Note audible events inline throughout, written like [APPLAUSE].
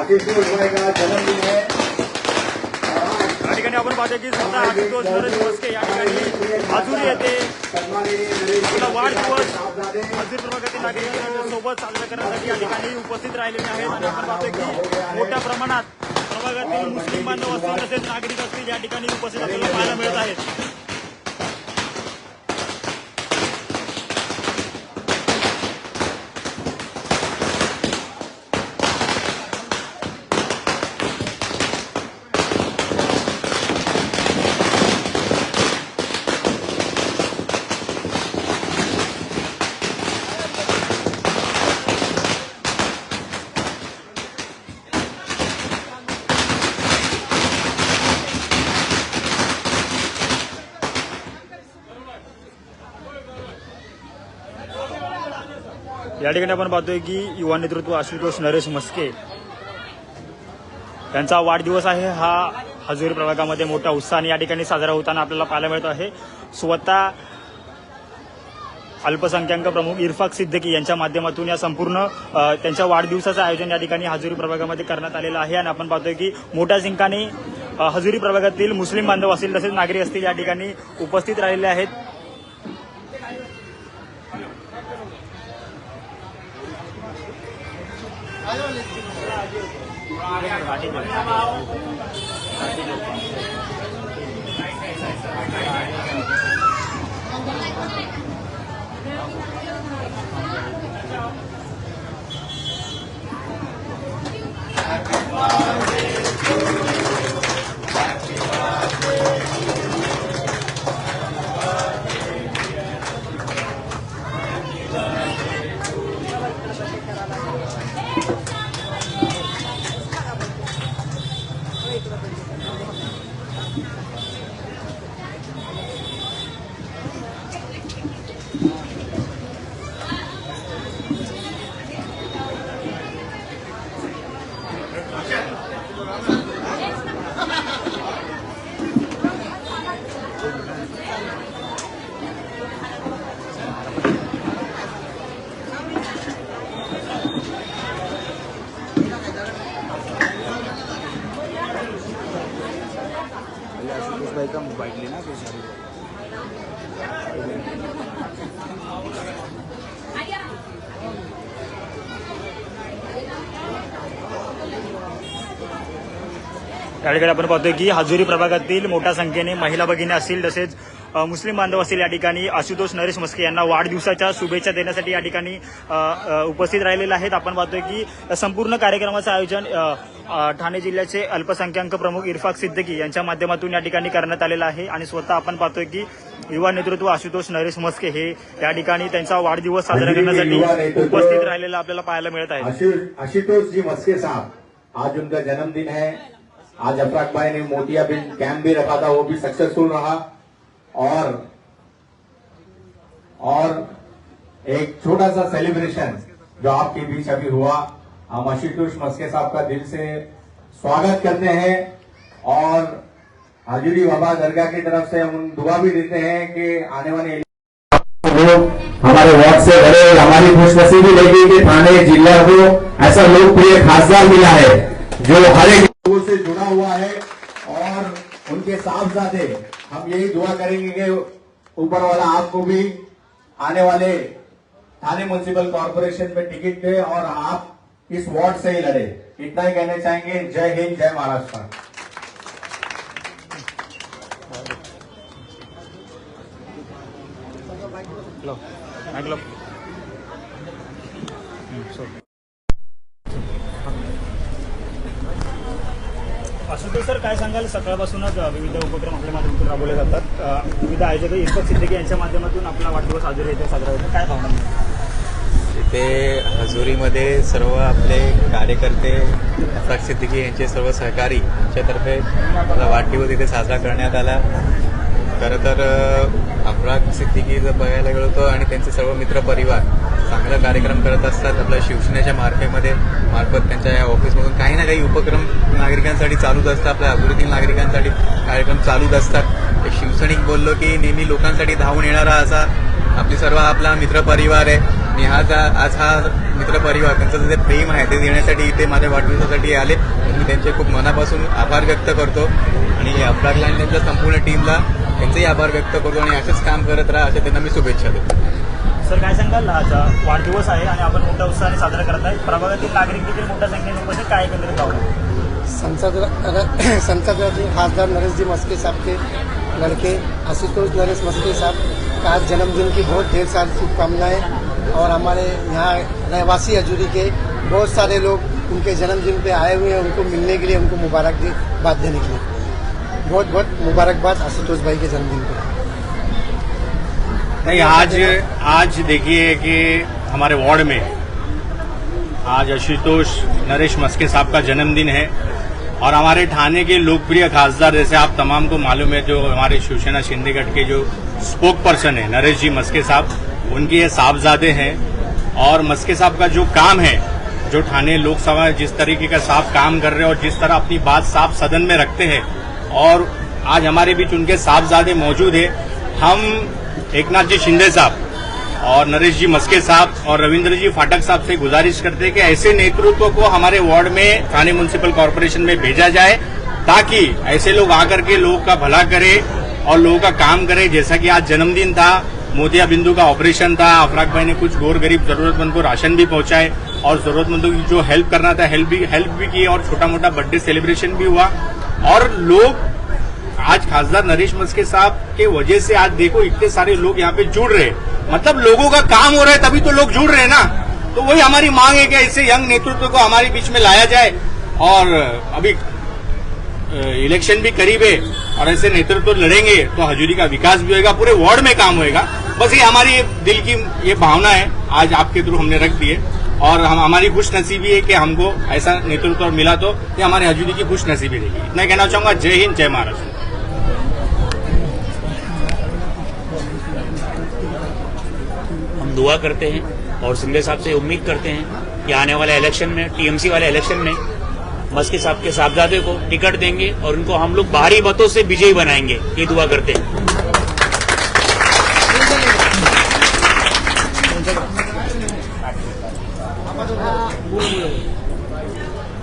आशुतोष भाई का जन्मदिन है। या ठिकाणी आपण पाहतो की स्वतः आशुतोष नरेश भोसले या ठिकाणी हजुरी येते. आपला वाढदिवस. हजूर प्रभागातील नागरिकांच्या सोबत साजरा करण्यासाठी या ठिकाणी उपस्थित राहिलेले आहेत. आणि आपण पाहतोय की मोठ्या प्रमाणात प्रभागातील मुस्लिम बांधव असतील तसेच नागरिक असतील या ठिकाणी उपस्थित आपल्याला पाहायला मिळत आहेत. या ठिकाणी आपण पाहतोय की युवा नेतृत्व आशुतोष नरेश मस्के त्यांचा वाढदिवस आहे. हा हजेरी प्रभागामध्ये मोठ्या उत्साहाने या ठिकाणी साजरा होताना आपल्याला पाहायला मिळत आहे. स्वतः अल्पसंख्याक प्रमुख इरफाक सिद्दीकी यांच्या माध्यमातून या संपूर्ण त्यांच्या वाढदिवसाचं आयोजन या ठिकाणी हजेरी प्रभागामध्ये करण्यात आलेलं आहे. आणि आपण पाहतोय की मोठ्या संख्येने हजुरी प्रभागातील मुस्लिम बांधव असतील तसेच नागरिक असतील या ठिकाणी उपस्थित राहिलेले आहेत. આવ્યો ठिकाणी आपण पाहतोय की हजुरी प्रभागातील मोठ्या संख्येने महिला भगिनी असतील तसेच मुस्लिम बांधव असतील या ठिकाणी आशुतोष नरेश मस्के यांना वाढदिवसाच्या शुभेच्छा देण्यासाठी या ठिकाणी उपस्थित राहिलेले आहेत. आपण पाहतोय की संपूर्ण कार्यक्रमाचं आयोजन ठाणे जिल्ह्याचे अल्पसंख्याक प्रमुख इरफाक सिद्दीकी यांच्या माध्यमातून या ठिकाणी करण्यात आलेलं आहे. आणि स्वतः आपण पाहतोय की युवा नेतृत्व आशुतोष नरेश मस्के हे या ठिकाणी त्यांचा वाढदिवस साजरा करण्यासाठी उपस्थित राहिलेला आपल्याला पाहायला मिळत आहे. आशु आशुतोष जी मस्के साहब आज उनका जन्मदिन है। आज अफराक भाई ने मोतिया बिन कैंप भी रखा था, वो भी सक्सेसफुल रहा। और और एक छोटा सा सेलिब्रेशन जो आपके बीच अभी हुआ, हम आशुतोष मस्के साहब का दिल से स्वागत करते हैं। और हाजुरी बाबा दरगाह की तरफ़ से हम दुआ भी देते हैं कि आने वाले हमारे वार्ड से बड़े हमारी खुशनसीबी लगी कि थाने, जिला को ऐसा लोकप्रिय खासदार मिला है, जो हर एक लोगों से जुड़ा हुआ है और उनके साहबजादे हम यही दुआ करेंगे कि ऊपर वाला आपको भी आने वाले थाने म्यूनिसिपल कॉरपोरेशन में टिकट दे और आप इस वार्ड से ही लड़े। इतना ही कहना चाहेंगे। जय हिंद, जय महाराष्ट्र। हॅलो ऐकलं आशुतोष सर काय सांगाल? सकाळपासूनच विविध उपक्रम आपल्या माध्यमातून राबवले जातात. विविध आयोजक इस्पत सिद्दीकी यांच्या माध्यमातून आपला वाढदिवस साजरा येतो साजरा होतो. काय भावना तिथे हजुरीमध्ये सर्व आपले कार्यकर्ते अफराक सिद्दीकी यांचे सर्व सहकारी यांच्यातर्फे आपला वाढदिवस इथे साजरा करण्यात आला. खरं तर अपराध सिद्दीकी जर बघायला गेलो तो आणि त्यांचे सर्व मित्र परिवार चांगला कार्यक्रम करत असतात. आपल्या शिवसेनेच्या मार्फेमध्ये मार्फत त्यांच्या या ऑफिसमधून काही ना काही उपक्रम नागरिकांसाठी चालूच असतात. आपल्या हजुरीतील नागरिकांसाठी कार्यक्रम चालूच असतात. एक शिवसैनिक बोललो की नेहमी लोकांसाठी धावून येणारा असा आपली सर्व आपला मित्रपरिवार आहे. आणि हा आज हा मित्रपरिवार त्यांचं जे प्रेम आहे ते देण्यासाठी इथे माझ्या वाढदिवसासाठी आले. मी त्यांचे खूप मनापासून आभार व्यक्त करतो. आणि अफराग त्यांच्या संपूर्ण टीमला त्यांचेही आभार व्यक्त करतो आणि असंच काम करत राहा अशा त्यांना मी शुभेच्छा देतो. सर काय सांगाल? आज अ, वाढदिवस आहे आणि आपण मोठ्या उत्साहाने साजरा करत आहे प्रभागातील नागरिक देखील मोठ्या संख्येने उपस्थित काय संसद [CLEARS THROAT] संसद खासदार नरेश जी मस्के साहब के लड़के आशुतोष नरेश मस्के साहब का आज जन्मदिन की बहुत ढेर सारी शुभकामनाएँ और हमारे यहाँ रहवासी हजूरी के बहुत सारे लोग उनके जन्मदिन पे आए हुए हैं उनको मिलने के लिए उनको मुबारकबाद देने के लिए। बहुत बहुत मुबारकबाद आशुतोष भाई के जन्मदिन पर नहीं, आज आज देखिए कि हमारे वार्ड में आज आशुतोष नरेश मस्के साहब का जन्मदिन है और हमारे थाने के लोकप्रिय खासदार, जैसे आप तमाम को मालूम है, जो हमारे शिवसेना शिंदेगढ़ के जो स्पोक पर्सन है, नरेश जी मस्के साहब, उनके ये साहबजादे हैं और मस्के साहब का जो काम है, जो थाने लोकसभा जिस तरीके का साफ़ काम कर रहे हैं और जिस तरह अपनी बात साफ़ सदन में रखते हैं और आज हमारे बीच उनके साहबजादे मौजूद है। हम एकनाथ जी शिंदे साहब और नरेश जी मस्के साहब और रविंद्र जी फाटक साहब से गुजारिश करते हैं कि ऐसे नेतृत्व को हमारे वार्ड में थाने म्यूनिसिपल कॉरपोरेशन में भेजा जाए, ताकि ऐसे लोग आकर के लोगों का भला करे और लोगों का काम करे। जैसा कि आज जन्मदिन था, मोतिया बिंदु का ऑपरेशन था अफराक भाई ने कुछ गोर गरीब जरूरतमंद को राशन भी पहुँचाए और जरूरतमंदों की जो हेल्प करना था हेल्प भी हेल्प भी की और छोटा मोटा बर्थडे सेलिब्रेशन भी हुआ। और लोग, आज खासदार नरेश मस्के साहब के वजह से आज देखो इतने सारे लोग यहाँ पे जुड़ रहे मतलब लोगों का काम हो रहा है तभी तो लोग जुड़ रहे हैं ना। तो वही हमारी मांग है कि ऐसे यंग नेतृत्व को हमारे बीच में लाया जाए और अभी इलेक्शन भी करीब है और ऐसे नेतृत्व लड़ेंगे तो हजूरी का विकास भी होगा पूरे वार्ड में काम होएगा। बस ये हमारी दिल की ये भावना है। आज आपके थ्रू हमने रख दी है। और हम, हमारी खुश नसीबी है कि हमको ऐसा नेतृत्व मिला तो ये हमारे हजूरी की खुश नसीबी रहेगी। इतना कहना चाहूँगा, जय हिंद, जय महाराष्ट्र। हम दुआ करते हैं और सिंधे साहब से उम्मीद करते हैं कि आने वाले इलेक्शन में टीएमसी वाले इलेक्शन में मस्के साहब के साहबजादे को टिकट देंगे और उनको हम लोग बाहरी मतों से विजयी बनाएँगे। ये दुआ करते हैं।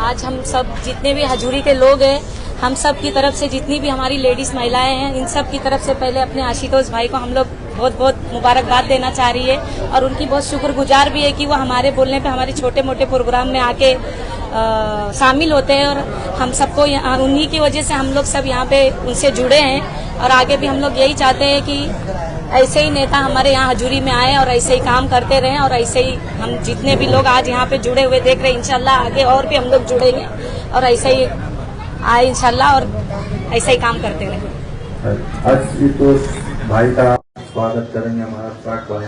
आज हम सब जितने भी हजूरी के लोग हैं, हम सब की तरफ़ से जितनी भी हमारी लेडीज़ महिलाएँ हैं, इन सब की तरफ़ से पहले अपने आशुतोष भाई को हम लोग बहुत बहुत मुबारकबाद देना चाह रही है और उनकी बहुत शुक्रगुजार भी है कि वो हमारे बोलने पे, हमारे छोटे मोटे प्रोग्राम में आके शामिल होते हैं और हम सबको उन्हीं की वजह से हम लोग सब यहाँ पे उनसे जुड़े हैं और आगे भी हम लोग यही चाहते हैं कि ऐसे ही नेता हमारे यहाँ हजूरी में आए और ऐसे ही काम करते रहे और ऐसे ही हम जितने भी लोग आज यहाँ पे जुड़े हुए देख रहे हैं, इंशाल्लाह आगे और भी हम लोग जुड़ेंगे और ऐसे ही आए इंशाल्लाह और ऐसे ही काम करते रहें। आशुतोष भाई का स्वागत करेंगे हमारा ट्रक भाई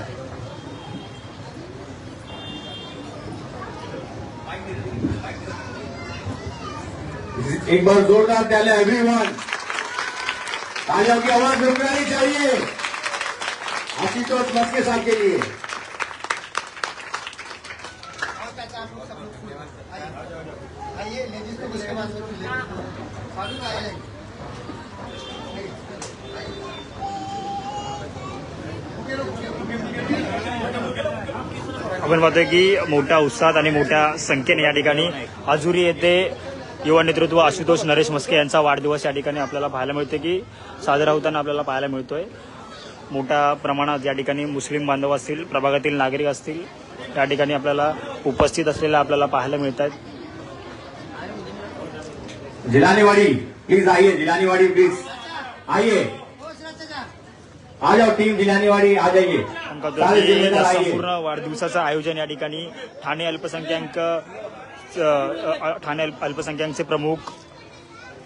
एक बार जोरदार तालियाँ एवरीवन तालियों की आवाज़ रुकनी चाहिए। आशुतोष मस्के साहब के लिए आपण पाहतोय की मोठ्या उत्साहात आणि मोठ्या संख्येने या ठिकाणी अजुरी येथे युवा नेतृत्व आशुतोष नरेश मस्के यांचा वाढदिवस या ठिकाणी आपल्याला पाहायला मिळते की साजरा होताना आपल्याला पाहायला मिळतोय. मोठ्या प्रमाणात या ठिकाणी मुस्लिम बांधव असतील प्रभागातील नागरिक असतील या ठिकाणी आपल्याला उपस्थित असलेल्या आपल्याला पाहायला मिळत आहेत जिलानीवाड़ी प्लीज आइए जिलानीवाड़ी प्लीज आइए। आ जाओ टीम जिलानीवाड़ी आ जाइए। संपूर्ण वाढदिवसाचं आयोजन या ठिकाणी ठाणे अल्पसंख्याक ठाणे अल्प- अल्पसंख्याकचे प्रमुख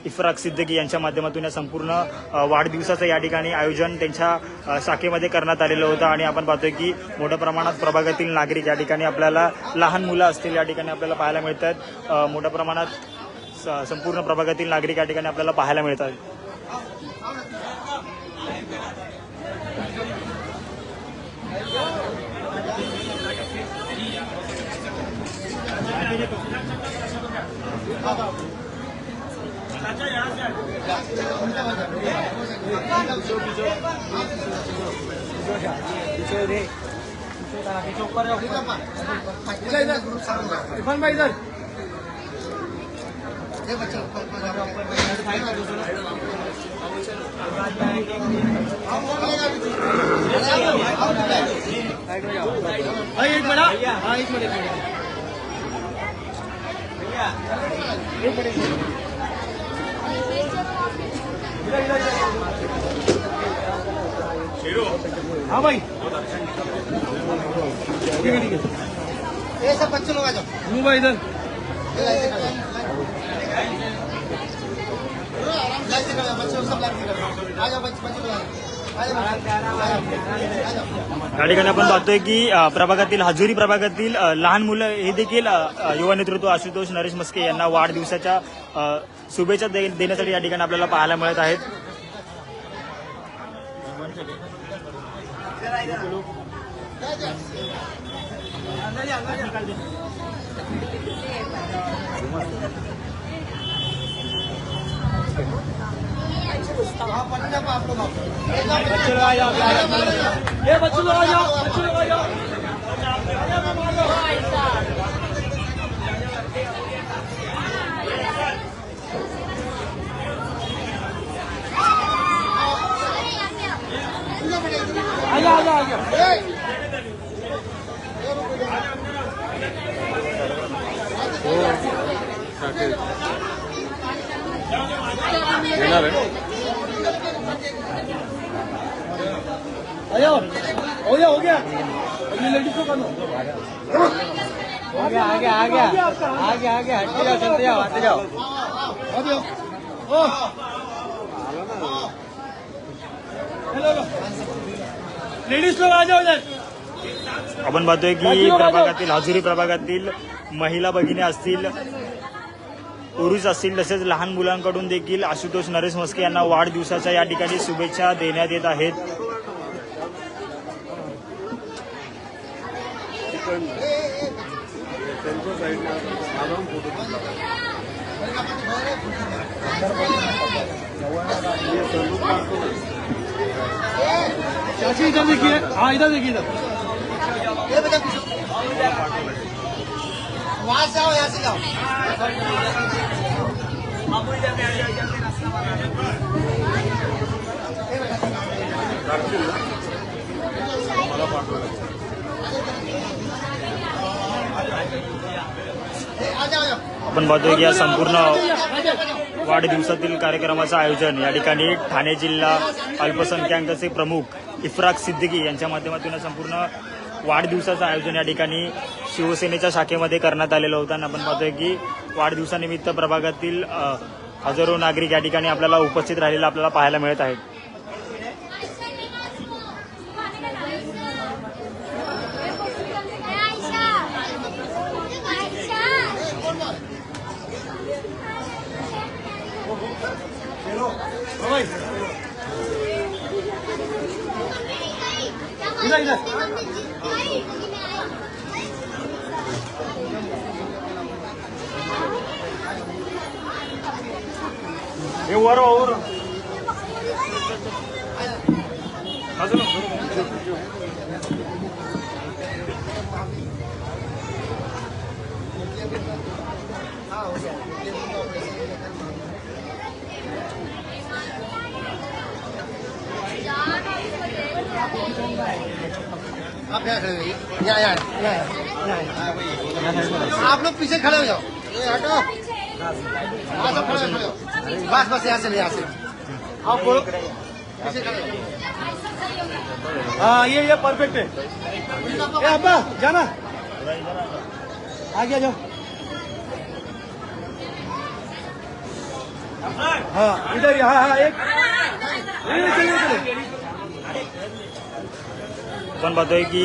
इफ्राक सिद्दीकी यांच्या माध्यमातून या संपूर्ण वाढदिवसाचं या ठिकाणी आयोजन त्यांच्या शाखेमध्ये करण्यात आलेलं होतं. आणि आपण पाहतोय की मोठ्या प्रमाणात प्रभागातील नागरिक या ठिकाणी आपल्याला लहान मुलं असतील या ठिकाणी आपल्याला पाहायला मिळतात. मोठ्या प्रमाणात स- संपूर्ण प्रभागातील नागरिक या ठिकाणी आपल्याला पाहायला मिळतात. इरफान भाई इधर भाई एक मिनट हाँ एक मिनट एक मिनट। हाँ भाई। ठीक है ठीक है ये सब बच्चे लोग आ जाओ। मुँह भाई इधर। बच्चे लोग सब आ जाओ बच्चे बच्चे लोग या ठिकाणी आपण पाहतोय की प्रभागातील हजुरी प्रभागातील लहान मुलं हे देखील युवा नेतृत्व आशुतोष नरेश मस्के यांना वाढदिवसाच्या शुभेच्छा दे- देण्यासाठी या ठिकाणी आपल्याला पाहायला मिळत आहेत. बच्चे लोग आ जाओ ये बच्चे लोग आ जाओ बच्चे लोग आ जाओ आ जाओ आ जाओ आ जाओ आ जाओ हो गया। हो गया लेडीज़ को कर लो आ गया आ गया आ गया आ गया आ गया हटते जाओ। चलते जाओ। आते जाओ हेलो। लेडीज़ लोग आ जाओ इधर। आपण पाहतोय की प्रभागातील हजुरी प्रभागातील महिला भगिनी असतील पुरुष असतील तसेच लहान मुलांकडून देखील आशुतोष नरेश मस्के यांना वाढदिवसाच्या या ठिकाणी शुभेच्छा देण्यात येत आहेत. साईडला आधारून फोटो चाची इधर देखिए हाँ इधर देखिए इधर वहाँ से आओ यहाँ से जाओ आपण पाहतोय की या संपूर्ण वाढदिवसातील कार्यक्रमाचं आयोजन या ठिकाणी ठाणे जिल्हा अल्पसंख्याकाचे प्रमुख इफ्राक सिद्दीकी यांच्या माध्यमातून संपूर्ण वाढदिवसाचं आयोजन या ठिकाणी शिवसेनेच्या शाखेमध्ये करण्यात आलेलं होतं. आणि आपण पाहतोय की वाढदिवसानिमित्त प्रभागातील हजारो नागरिक या ठिकाणी आपल्याला उपस्थित राहिलेलं आपल्याला पाहायला मिळत आहेत. हाँ भाई इधर इधर हे वर वर आप यहाँ खड़े हो यहाँ यहाँ यहाँ यहाँ यहाँ। आप लोग पीछे खड़े हो जाओ हटो हाँ सब खड़े हो, बस बस यहाँ से नहीं यहाँ से आप बोलो हो हाँ ये ये परफेक्ट है ए अब्बा जाना आगे आ जाओ हाँ इधर हाँ हाँ एक चलिए चलिए आपण पाहतोय की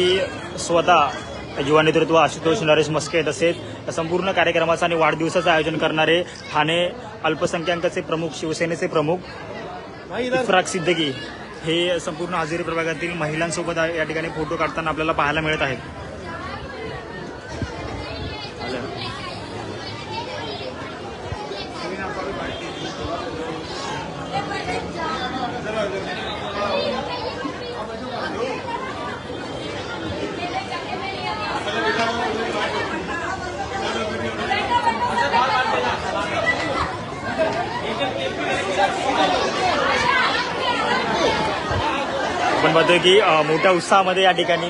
स्वतः युवा नेतृत्व आशुतोष नरेश मस्के तसेच संपूर्ण कार्यक्रमाचं आणि वाढदिवसाचं आयोजन करणारे ठाणे अल्पसंख्याकाचे प्रमुख शिवसेनेचे प्रमुख इफ्राक सिद्दीकी हे संपूर्ण हजेरी प्रभागातील महिलांसोबत या ठिकाणी फोटो काढताना आपल्याला पाहायला मिळत आहेत. आपण पाहतोय की मोठ्या उत्साहामध्ये या ठिकाणी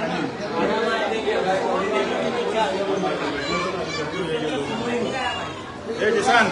किसान